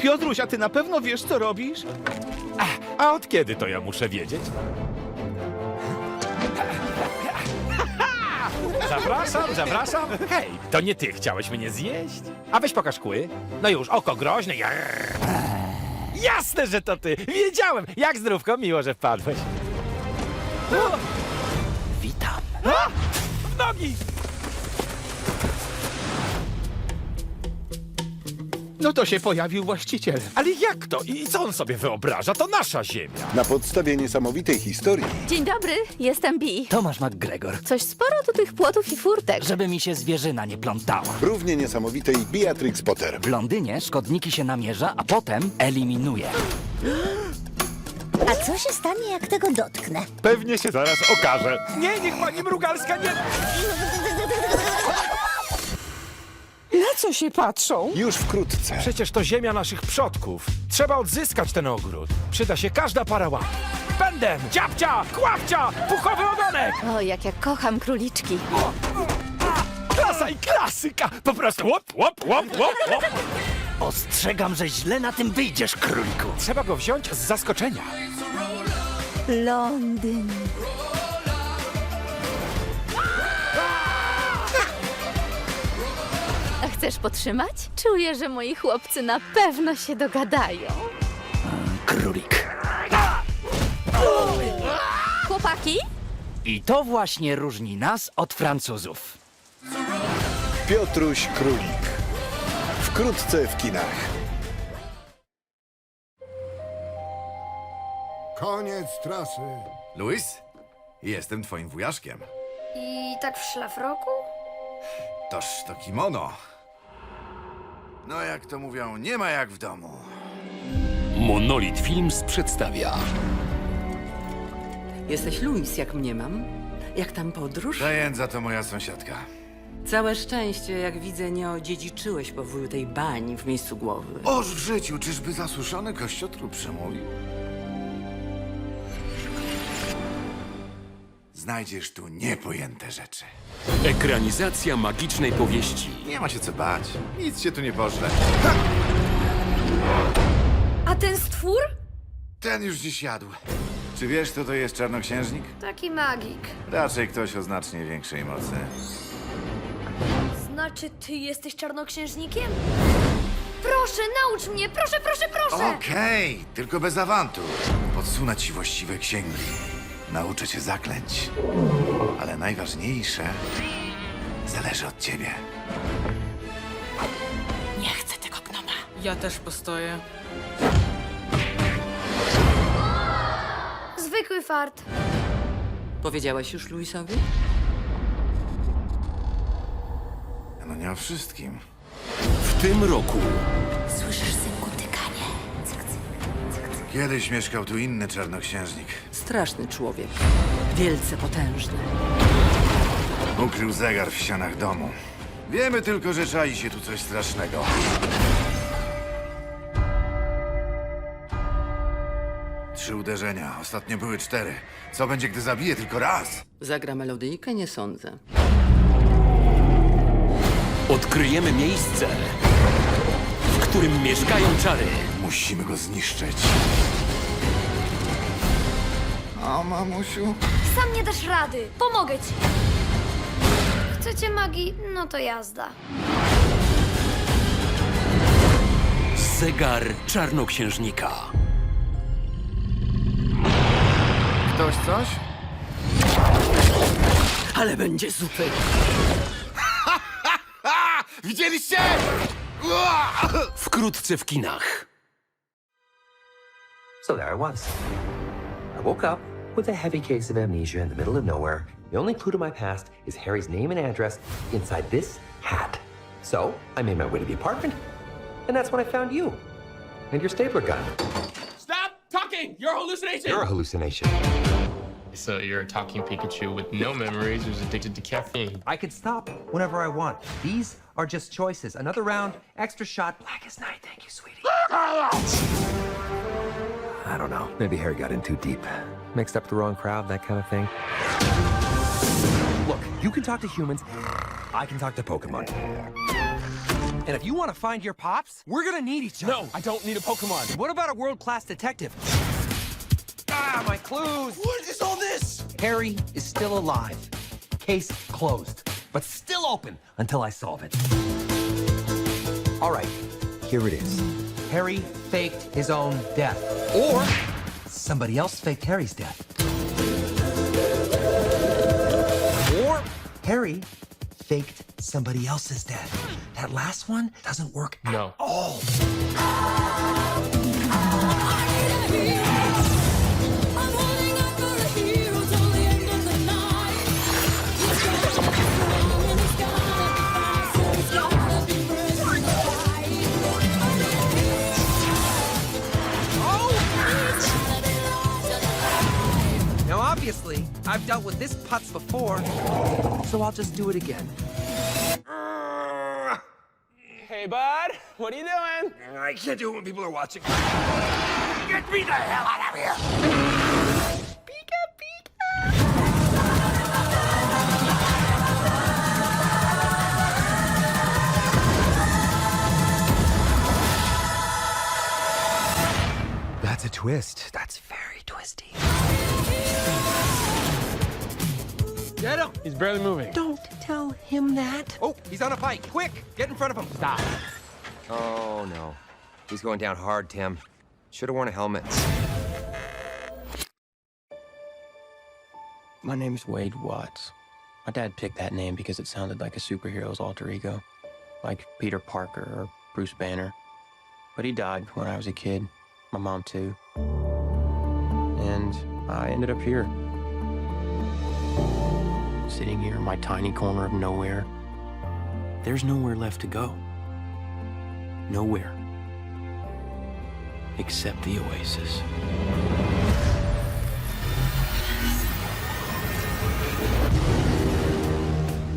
Piotruś, a ty na pewno wiesz, co robisz? A od kiedy to ja muszę wiedzieć? Zapraszam, zapraszam. Hej, to nie ty chciałeś mnie zjeść? A weź pokaż kły. No już, oko groźne. Jarr. Jasne, że to ty. Wiedziałem. Jak zdrówko, miło, że wpadłeś. Witam. W nogi! No to się pojawił właściciel. Ale jak to? I co on sobie wyobraża? To nasza ziemia. Na podstawie niesamowitej historii Dzień dobry, jestem Bi. Tomasz McGregor. Coś sporo tu tych płotów i furtek. Żeby mi się zwierzyna nie plątała. równie niesamowitej Beatrix Potter. W Londynie szkodniki się namierza, a potem eliminuje. A co się stanie, jak tego dotknę? Pewnie się zaraz okaże. Nie, niech pani Mrugalska nie... Na co się patrzą? Już wkrótce. Przecież to ziemia naszych przodków. Trzeba odzyskać ten ogród. Przyda się każda para łap. Pędem, dziabcia, kławcia, puchowy ogonek. O, jak ja kocham króliczki. Klasa i klasyka. Po prostu łop, łop, łop, łop, łop. Ostrzegam, że źle na tym wyjdziesz, króliku. Trzeba go wziąć z zaskoczenia. Londyn. Chcesz potrzymać? Czuję, że moi chłopcy na pewno się dogadają. Królik. Chłopaki? I to właśnie różni nas od Francuzów. Piotruś Królik. Wkrótce w kinach. Koniec trasy. Luis, jestem twoim wujaszkiem. I tak w szlafroku? Toż to kimono. No jak to mówią, nie ma jak w domu. Monolit Films przedstawia Jesteś Luis, jak mnie mam. Jak tam podróż? Zajędza to moja sąsiadka. Całe szczęście, jak widzę, nie odziedziczyłeś po wuju tej bani w miejscu głowy. Oż w życiu, czyżby zasuszony kościotrup przemówił? Znajdziesz tu niepojęte rzeczy. Ekranizacja magicznej powieści. Nie ma się co bać. Nic się tu nie pożre. A ten stwór? Ten już dziś jadł. Czy wiesz, kto to jest czarnoksiężnik? Taki magik. Raczej ktoś o znacznie większej mocy. Znaczy, ty jesteś czarnoksiężnikiem? Proszę, naucz mnie! Proszę, proszę, proszę! Okej, tylko bez awantur. Podsunę ci właściwe księgi. Nauczę cię zaklęć. Ale najważniejsze zależy od ciebie. Nie chcę tego gnoma. Ja też postoję. Zwykły fart. Powiedziałeś już Luisowi? No nie o wszystkim. W tym roku Słyszysz, synku, tykanie? Cyk, cyk, cyk, cyk. Kiedyś mieszkał tu inny czarnoksiężnik. Straszny człowiek. Wielce potężny. Ukrył zegar w ścianach domu. Wiemy tylko, że czai się tu coś strasznego. Trzy uderzenia, ostatnio były cztery. Co będzie, gdy zabije tylko raz? Zagra melodyjkę? Nie sądzę. odkryjemy miejsce, w którym mieszkają czary. Musimy go zniszczyć. O, mamusiu. Sam nie dasz rady. Pomogę ci. Chcecie magii? No to jazda. Zegar czarnoksiężnika. Ktoś coś? Ale będzie zupy. Widzieliście? Wkrótce w kinach. So there I was. I woke up with a heavy case of amnesia in the middle of nowhere. The only clue to my past is Harry's name and address inside this hat. So I made my way to the apartment, and that's when I found you and your stapler gun. Stop talking! You're a hallucination! You're a hallucination. So you're a talking Pikachu with no memories who's addicted to caffeine. I can stop whenever I want. These are just choices. Another round, extra shot, black as night. Thank you, sweetie. I don't know. Maybe Harry got in too deep. Mixed up the wrong crowd, that kind of thing. Look, you can talk to humans. I can talk to Pokemon. And if you want to find your pops, we're gonna need each other. No, I don't need a Pokemon. What about a world-class detective? Ah, my clues! What is all this? Harry is still alive. Case closed, but still open until I solve it. All right, here it is. Harry faked his own death. Or somebody else faked Harry's death. Or Harry faked somebody else's death. That last one doesn't work at No. all. I've dealt with this putz before, so I'll just do it again. Hey, bud. What are you doing? I can't do it when people are watching. Get me the hell out of here! That's a twist. That's very twisty. Get him! He's barely moving. Don't tell him that. Oh, he's on a bike. Quick, get in front of him. Stop. Oh, no. He's going down hard, Tim. Should have worn a helmet. My name's Wade Watts. My dad picked that name because it sounded like a superhero's alter ego, like Peter Parker or Bruce Banner. But he died when I was a kid, my mom too. And I ended up here. Sitting here in my tiny corner of nowhere. There's nowhere left to go. Nowhere. Except the Oasis.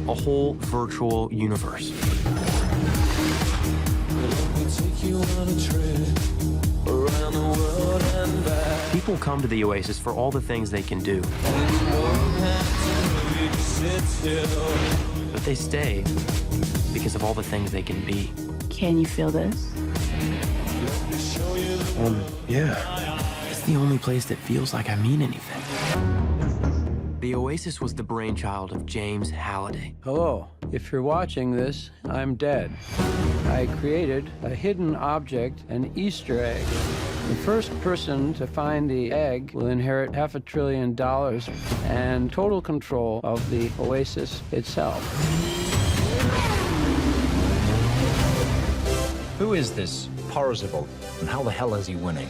a whole virtual universe. People come to the Oasis for all the things they can do. But they stay because of all the things they can be. Can you feel this? Um, yeah. It's the only place that feels like I mean anything. The Oasis was the brainchild of James Halliday. Hello. If you're watching this, I'm dead. I created a hidden object, an Easter egg. The first person to find the egg will inherit half a trillion dollars and total control of the oasis itself. Who is this Parzival, and how the hell is he winning?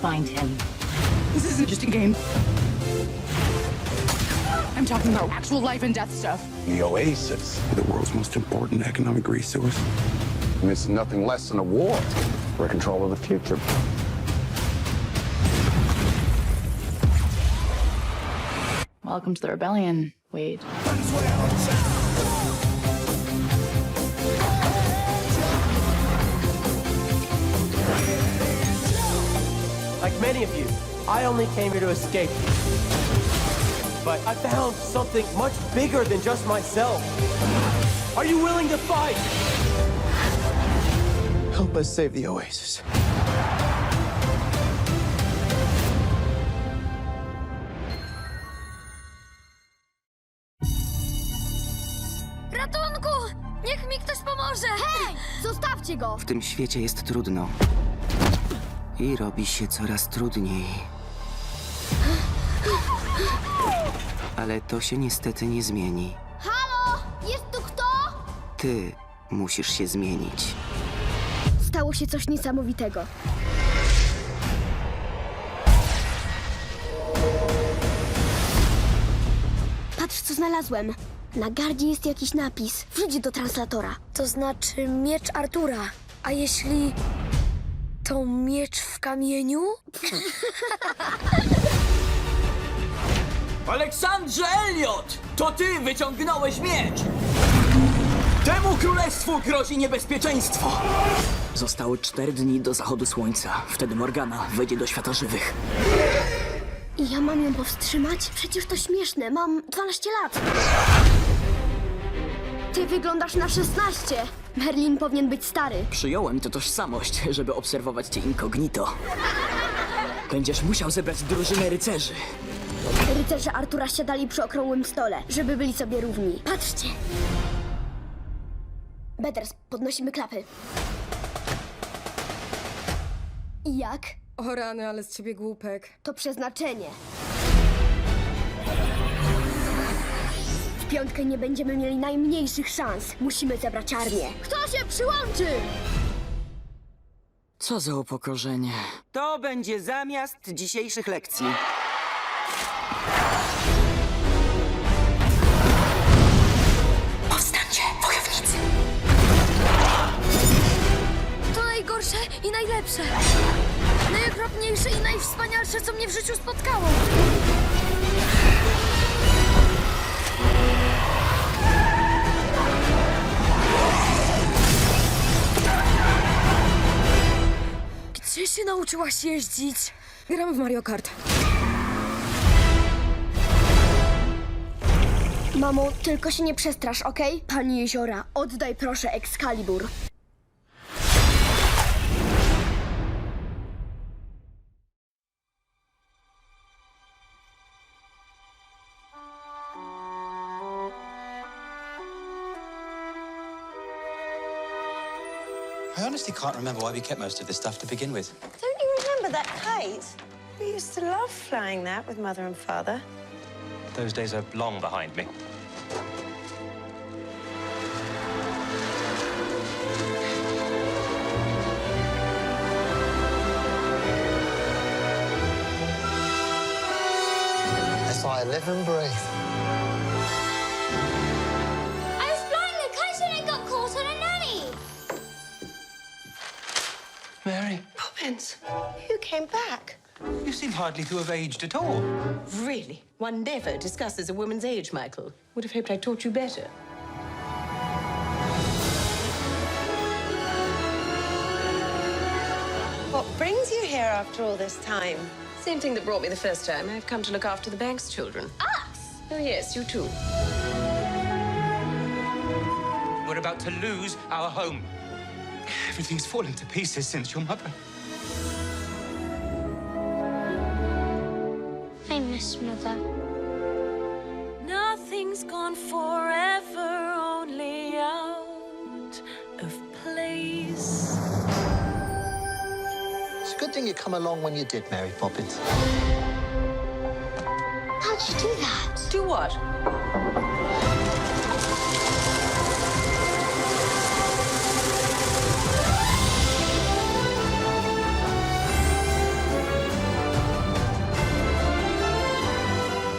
Find him. This isn't just a game. I'm talking about actual life and death stuff. The Oasis, the world's most important economic resource. And it's nothing less than a war for control of the future. Welcome to the rebellion, Wade. Like many of you, I only came here to escape. But I found something much bigger than just myself. Are you willing to fight? Help us save the Oasis. Ratunku! Niech mi ktoś pomoże! Hej! Zostawcie go! W tym świecie jest trudno. I robi się coraz trudniej. Ale to się niestety nie zmieni. Halo! Jest tu kto? Ty musisz się zmienić. Stało się coś niesamowitego. Patrz, co znalazłem. Na gardzie jest jakiś napis. Wrzuć do translatora. To znaczy miecz Artura. A jeśli to miecz w kamieniu? Aleksandrze Elliot! To ty wyciągnąłeś miecz! Temu królestwu grozi niebezpieczeństwo! Zostały cztery dni do zachodu słońca. Wtedy Morgana wejdzie do świata żywych. I ja mam ją powstrzymać? Przecież to śmieszne. Mam 12 lat. Ty wyglądasz na 16. Merlin powinien być stary. Przyjąłem tę tożsamość, żeby obserwować cię incognito. Będziesz musiał zebrać drużynę rycerzy. Rycerze Artura siadali przy okrągłym stole, żeby byli sobie równi. Patrzcie! Betters, podnosimy klapy. I jak? O rany, ale z ciebie głupek. To przeznaczenie. W piątkę nie będziemy mieli najmniejszych szans. Musimy zebrać armię. Kto się przyłączy? Co za upokorzenie. To będzie zamiast dzisiejszych lekcji. Najlepsze. Najokropniejsze i najwspanialsze, co mnie w życiu spotkało. Gdzie się nauczyłaś jeździć? Gram w Mario Kart. Mamo, tylko się nie przestrasz, okej? Pani Jeziora, oddaj proszę Excalibur. I honestly can't remember why we kept most of this stuff to begin with. Don't you remember that kite? We used to love flying that with Mother and Father. Those days are long behind me. That's I live and breathe. Mary, Poppins, you came back. you seem hardly to have aged at all. Really? One never discusses a woman's age, Michael. Would have hoped I taught you better. What brings you here after all this time? Same thing that brought me the first time. I've come to look after the bank's children. Us? Oh, yes, you too. We're about to lose our home. Everything's fallen to pieces since your mother. I miss mother. Nothing's gone forever, only out of place. It's a good thing you come along when you did, Mary Poppins. How'd you do that? Do what?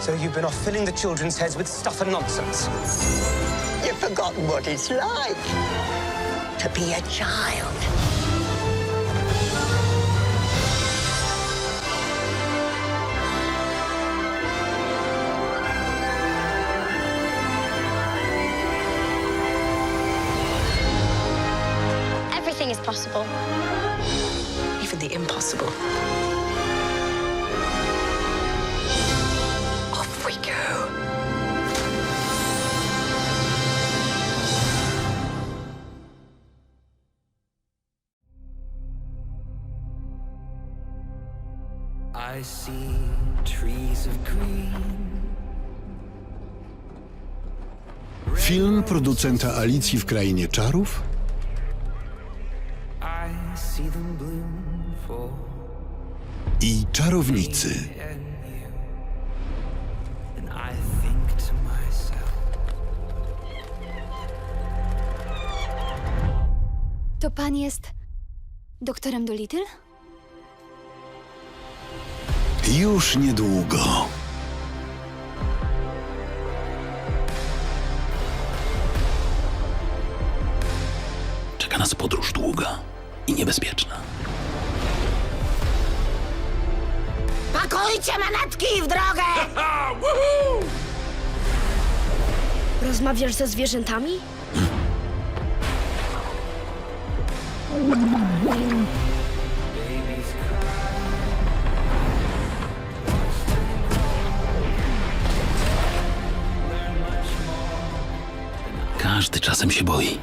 So you've been off filling the children's heads with stuff and nonsense. You've forgotten what it's like to be a child. Everything is possible. Even the impossible. I see trees of green. Film producenta Alicji w Krainie Czarów I Czarownicy. To pan jest doktorem Dolittle? Już niedługo. Czeka nas podróż długa i niebezpieczna. Pakujcie manatki w drogę! Rozmawiasz ze zwierzętami? Każdy czasem się boi.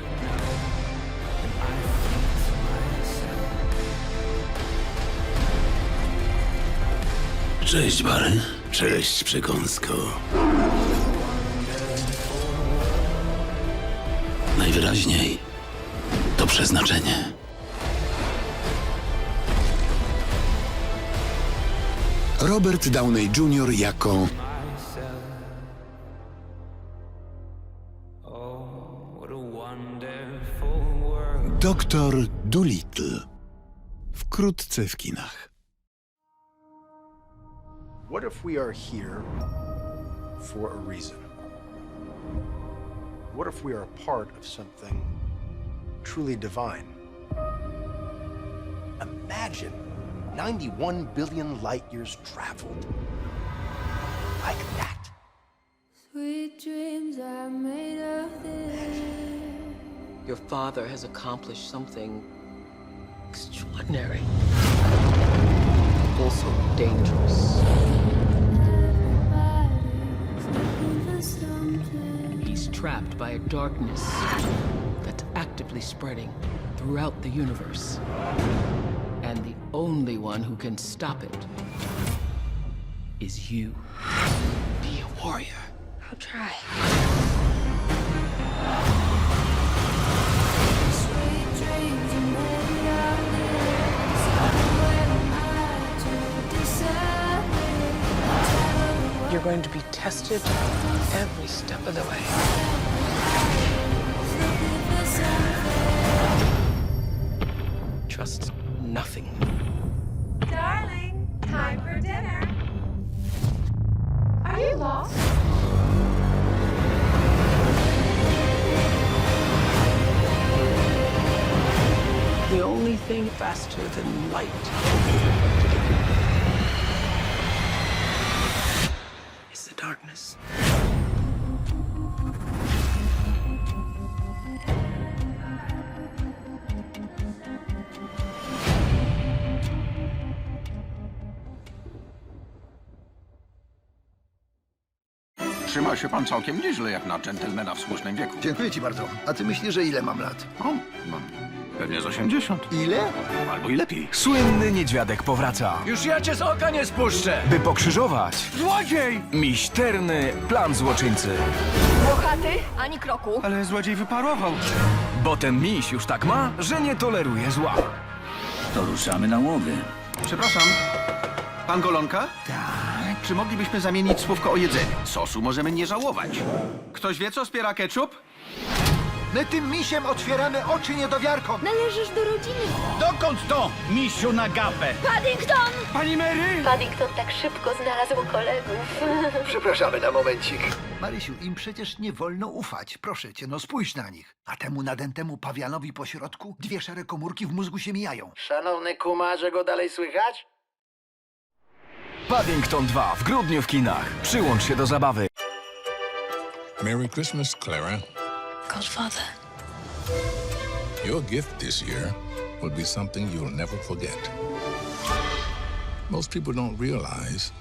Cześć, Barry. Cześć, przekąsko. Najwyraźniej to przeznaczenie. Robert Downey Jr. jako Doktor Dolittle. Wkrótce w kinach. What if we are here for a reason? What if we are a part of something truly divine? Imagine 91 billion light years traveled. Like that. Sweet dreams are made of this. Your father has accomplished something extraordinary. Also dangerous. He's trapped by a darkness that's actively spreading throughout the universe. And the only one who can stop it is you. Be a warrior. I'll try. You're going to be tested every step of the way. Trust nothing. Darling, time for dinner. Are you lost? Only thing faster than light is the darkness. Trzyma się pan całkiem nieźle, jak na dżentelmena w słusznym wieku. Dziękuję ci bardzo. A ty myślisz, że ile mam lat? O, mam pewnie z 80. Ile? Albo i lepiej. Słynny niedźwiadek powraca, Już ja cię z oka nie spuszczę! by pokrzyżować Złodziej! misterny plan złoczyńcy. Włochaty, ani kroku. Ale złodziej wyparował. Bo ten miś już tak ma, że nie toleruje zła. To ruszamy na łowy. Przepraszam, pan Golonka? Tak. Czy moglibyśmy zamienić słówko o jedzeniu? Sosu możemy nie żałować. Ktoś wie, co wspiera ketchup? My tym misiem otwieramy oczy niedowiarkom. Należysz do rodziny. Dokąd to, misiu na gapę? Paddington! Pani Mary! Paddington tak szybko znalazł kolegów. Przepraszamy na momencik. Marysiu, im przecież nie wolno ufać. Proszę cię, no spójrz na nich. A temu nadętemu pawianowi po środku dwie szare komórki w mózgu się mijają. Szanowny kumarze, go dalej słychać? Paddington 2 w grudniu w kinach. Przyłącz się do zabawy. Merry Christmas, Clara. Godfather. Your gift this year will be something you'll never forget. Most people don't realize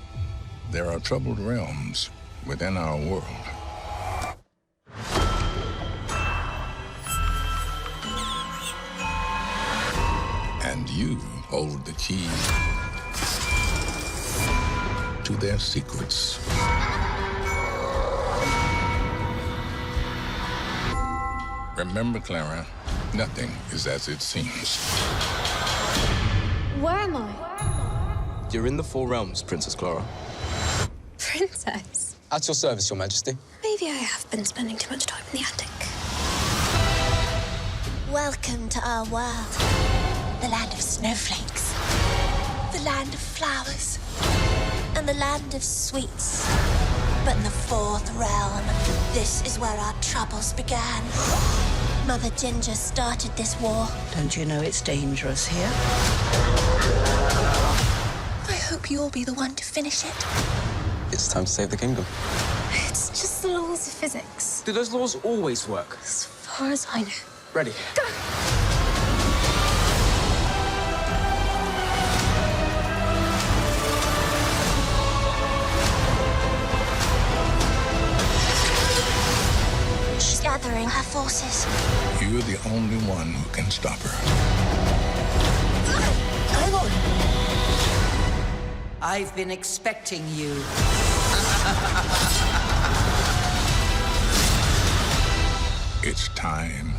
there are troubled realms within our world. And you hold the key to their secrets. Remember, Clara, nothing is as it seems. Where am I? You're in the Four Realms, Princess Clara. Princess. At your service, Your Majesty. Maybe I have been spending too much time in the attic. Welcome to our world. The land of snowflakes. The land of flowers. And the land of sweets. But in the fourth realm, this is where our troubles began. Mother Ginger started this war. Don't you know it's dangerous here? I hope you'll be the one to finish it. It's time to save the kingdom. It's just the laws of physics. Do those laws always work? As far as I know. Ready. She's her forces. You're the only one who can stop her. Hang on! I've been expecting you. It's time